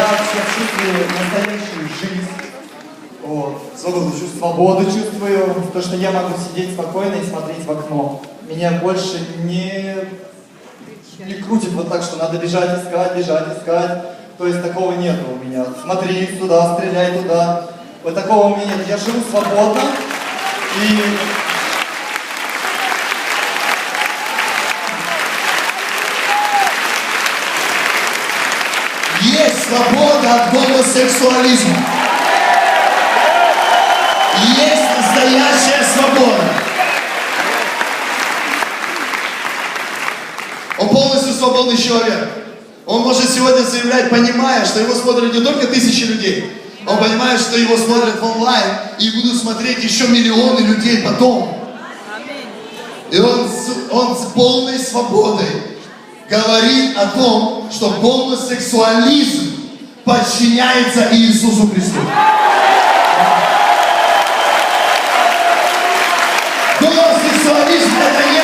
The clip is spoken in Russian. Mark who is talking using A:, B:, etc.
A: Я вообще чувствую настоящую жизнь. Вот. Свободу чувствую. Свободу чувствую. То, что я могу сидеть спокойно и смотреть в окно. Меня больше не, не крутит вот так, что надо бежать, искать, бежать, искать. То есть такого нету у меня. Смотри сюда, стреляй туда. Вот такого у меня нет. Я живу свободно. И
B: Есть свобода от гомосексуализма. Есть настоящая свобода. Он полностью свободный человек. Он может сегодня заявлять, понимая, что его смотрят не только тысячи людей, он понимает, что его смотрят в онлайн и будут смотреть еще миллионы людей потом. И он, он с полной свободой говорит о том, что гомосексуализм подчиняется Иисусу Христу. Гомосексуализм это не.